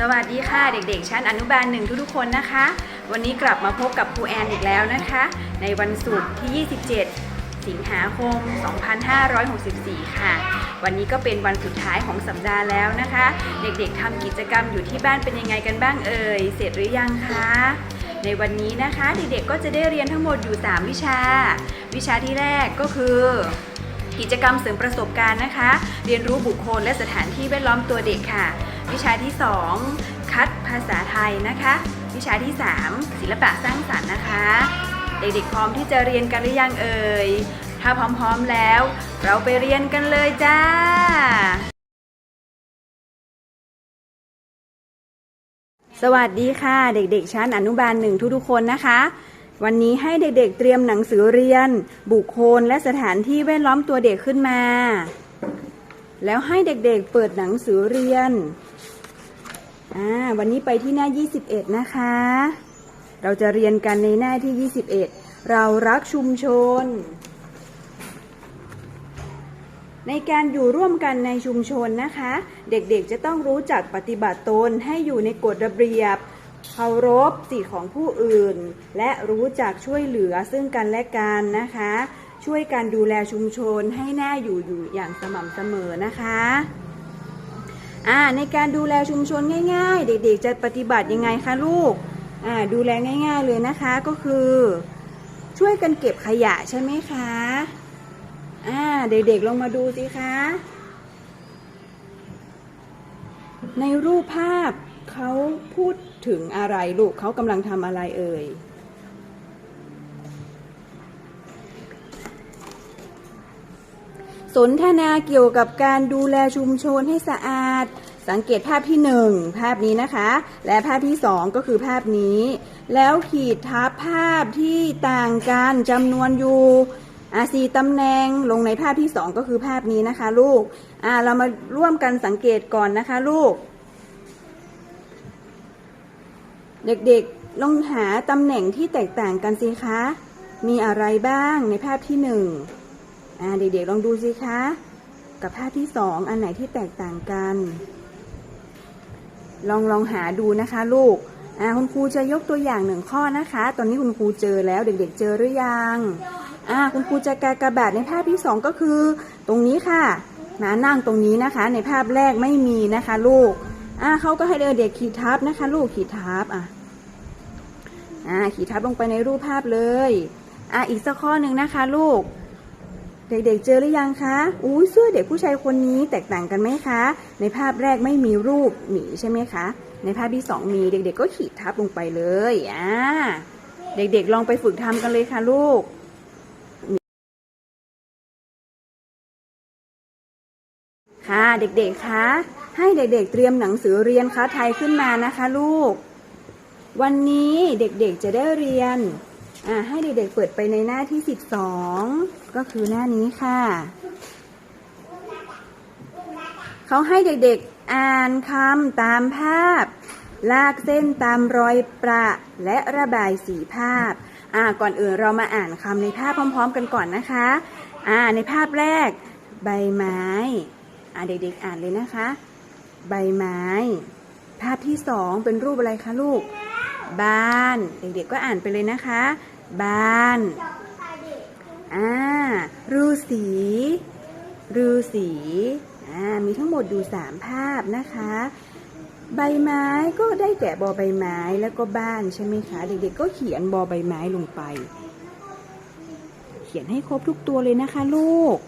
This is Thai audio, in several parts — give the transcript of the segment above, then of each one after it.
สวัสดีค่ะเด็กๆ ชั้นอนุบาลหนึ่งทุกๆคนนะคะ วันนี้กลับมาพบกับครูแอนอีกแล้วนะคะ ในวันศุกร์ที่ 27 สิงหาคม 2564 ค่ะ วันนี้ก็เป็นวันสุดท้ายของสัปดาห์แล้วนะคะ เด็กๆทำกิจกรรมอยู่ที่บ้านเป็นยังไงกันบ้างเอ่ย เสร็จหรือยังคะ ในวันนี้นะคะเด็กๆก็จะได้เรียนทั้งหมดอยู่ 3 วิชา วิชาที่แรกก็คือกิจกรรมเสริมประสบการณ์นะคะ เรียนรู้บุคคลและสถานที่แวดล้อมตัวเด็กค่ะ วิชาที่ 2 คัดภาษาไทยนะคะ วิชาที่ 3 ศิลปะสร้างสรรค์นะคะ เด็กๆพร้อมที่จะเรียนกันหรือยังเอ่ย ถ้าพร้อมๆแล้ว เราไปเรียนกันเลยจ้าสวัสดีค่ะ เด็กๆชั้นอนุบาลหนึ่งทุกๆคนนะคะ วันนี้ให้เด็กๆเตรียมหนังสือเรียน บุคคลและสถานที่แวดล้อมตัวเด็กขึ้นมา แล้วให้เด็กๆเปิดหนังสือเรียน อ่า วันนี้ไปที่หน้า 21 นะคะ เราจะเรียนกันในหน้าที่ 21 เรารักชุมชน ในการอยู่ร่วมกันในชุมชนนะคะ เด็กๆจะต้องรู้จักปฏิบัติตนให้อยู่ในกฎระเบียบ เคารพสิทธิของผู้อื่น และรู้จักช่วยเหลือซึ่งกันและกันนะคะ ช่วยกันดูแลชุมชนให้น่าอยู่อยู่อย่างสม่ำเสมอนะคะอ่าในการดูแลชุมชนง่าย ๆ เด็กๆ จะปฏิบัติยังไงคะลูกอ่าดูแลง่าย ๆเลยนะคะก็คือ ช่วยกันเก็บขยะใช่ไหมคะอ่าเด็กๆลงมาดูสิคะในรูปภาพเขาพูดถึงอะไรลูกเขากำลังทำอะไรเอ่ย สนทนาเกี่ยวกับการดูแลชุมชนให้สะอาด สังเกตภาพที่หนึ่งภาพนี้นะคะ และภาพที่สองก็คือภาพนี้ แล้วขีดทับภาพที่ต่างกันจำนวนอยู่อาสีตำแหน่งลงในภาพที่สองก็คือภาพนี้นะคะลูกอ่าเรามาร่วมกันสังเกตก่อนนะคะลูก เด็กๆลองหาตำแหน่งที่แตกต่างกันสิคะ มีอะไรบ้างในภาพที่หนึ่ง อ่าเด็กๆลองดูสิคะ กับภาพที่สองอันไหนที่แตกต่างกัน ลองลองหาดูนะคะลูกอ่าคุณครูจะยกตัวอย่างหนึ่งข้อนะคะ ตอนนี้คุณครูเจอแล้วเด็กๆเจอหรือยังอ่าคุณครูจะกากบาทในภาพที่สองก็คือ ตรงนี้ค่ะนะนั่งตรงนี้นะคะ ในภาพแรกไม่มีนะคะ ลูกอ่าเขาก็ให้เด็กๆขีดทับนะคะ ลูกขีดทับอะอ่าขีดทับลงไปในรูปภาพเลยอ่าอีกสักข้อหนึ่งนะคะ ลูก เด็กๆ เจอหรือยังคะ อุ้ยเสื้อเด็กผู้ชายคนนี้แตกต่างกันไหมคะ ในภาพแรกไม่มีรูปหมีใช่ไหมคะ ในภาพที่สองมีเด็กๆ ก็ขีดทับลงไปเลย อ่า เด็กๆ ลองไปฝึกทำกันเลยค่ะลูกค่ะเด็กๆ คะ ให้เด็กๆ เตรียมหนังสือเรียนคะไทยขึ้นมานะคะลูก วันนี้เด็กๆ จะได้เรียน อ่าให้เด็กๆเปิดไปในหน้าที่12ก็คือหน้านี้ค่ะ เขาให้เด็กๆอ่านคำตามภาพ ลากเส้นตามรอยประและระบายสีภาพ อ่าก่อนอื่นเรามาอ่านคำในภาพพร้อม ๆ กันก่อนนะคะ อ่าในภาพแรก ใบไม้ อ่าเด็กๆอ่านเลยนะคะ ใบไม้ ภาพที่สองเป็นรูปอะไรคะลูกบ้าน เด็กๆก็อ่านไปเลยนะคะ บ้านอ่าฤาษีฤาษีอ่ามีทั้งหมดอยู่สามภาพนะคะ ใบไม้ก็ได้แก่บอใบไม้แล้วก็บ้านใช่ไหมคะเด็กๆก็เขียนบอใบไม้ลงไป เขียนให้ครบทุกตัวเลยนะคะลูก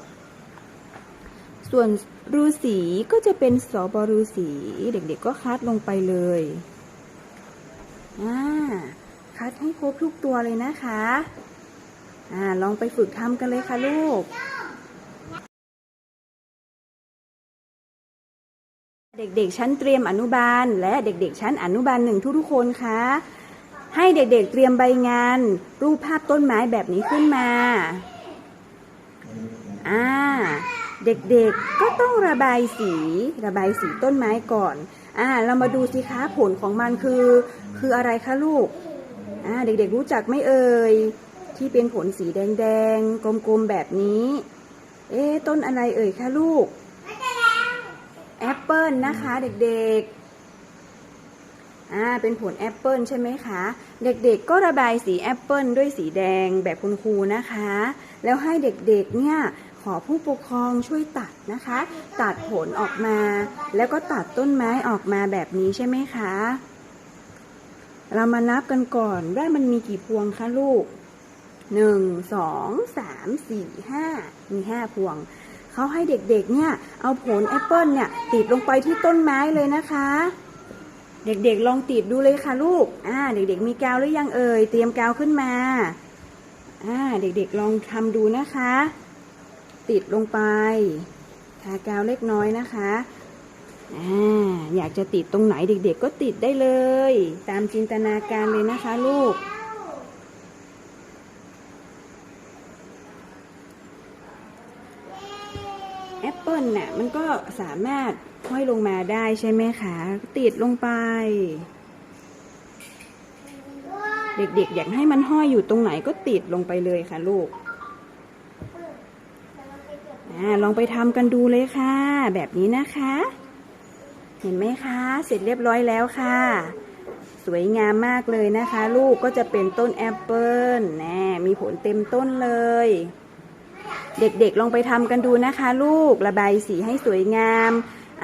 ส่วนฤาษีก็จะเป็นสบฤาษีเด็กๆก็คัดลงไปเลยอ่า คัดให้ครบทุกตัวเลยนะคะ อ่า ลองไปฝึกทำกันเลยค่ะลูก เด็กๆ ชั้นเตรียมอนุบาล และเด็กๆ ชั้นอนุบาลหนึ่งทุกๆคนคะ ให้เด็กๆ เตรียมใบงาน รูปภาพต้นไม้แบบนี้ขึ้นมา อ่า เด็กๆ ก็ต้องระบายสี ระบายสีต้นไม้ก่อนอ่าเรามาดูสิคะผลของมันคือ คืออะไรคะลูก เด็กๆรู้จักไหมเอ่ย ที่เป็นผลสีแดงๆ กลมๆ แบบนี้ เอ๊ต้นอะไรเอ่ยคะลูก แอปเปิลนะคะเด็กๆ อ่า เป็นผลแอปเปิลใช่ไหมคะ เด็กๆ ก็ระบายสีแอปเปิลด้วยสีแดงแบบคุณครูนะคะ แล้วให้เด็กๆ เนี่ยขอผู้ปกครองช่วยตัดนะคะ ตัดผลออกมา แล้วก็ตัดต้นไม้ออกมาแบบนี้ใช่ไหมคะ เรามานับกันก่อนว่ามันมีกี่พวงคะลูกหนึ่งสองสามสี่ห้ามีห้าพวง เขาให้เด็กๆ เนี่ย เอาผลแอปเปิลเนี่ย ติดลงไปที่ต้นไม้เลยนะคะ เด็กๆลองติดดูเลยค่ะลูก อ่า เด็กๆ มีกาวหรือยังเอ่ย เตรียมกาวขึ้นมา อ่า เด็กๆลองทำดูนะคะ ติดลงไป ทากาวเล็กน้อยนะคะ อยากจะติดตรงไหนเด็ก ๆ ก็ติดได้เลย ตามจินตนาการเลยนะคะลูก แอปเปิลน่ะมันก็สามารถห้อยลงมาได้ใช่ไหมคะ ติดลงไป เด็กๆ อยากให้มันห้อยอยู่ตรงไหนก็ติดลงไปเลยค่ะลูกลองไปทำกันดูเลยค่ะ แบบนี้นะคะ เห็นไหมคะ เสร็จเรียบร้อยแล้วค่ะ สวยงามมากเลยนะคะ ลูกก็จะเป็นต้นแอปเปิลแน่มีผลเต็มต้นเลย เด็กๆลองไปทำกันดูนะคะ ลูกระบายสีให้สวยงาม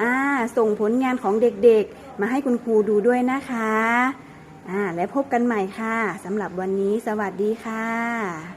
อ่าส่งผลงานของเด็กๆ มาให้คุณครูดูด้วยนะคะอ่าและพบกันใหม่ค่ะสำหรับวันนี้สวัสดีค่ะ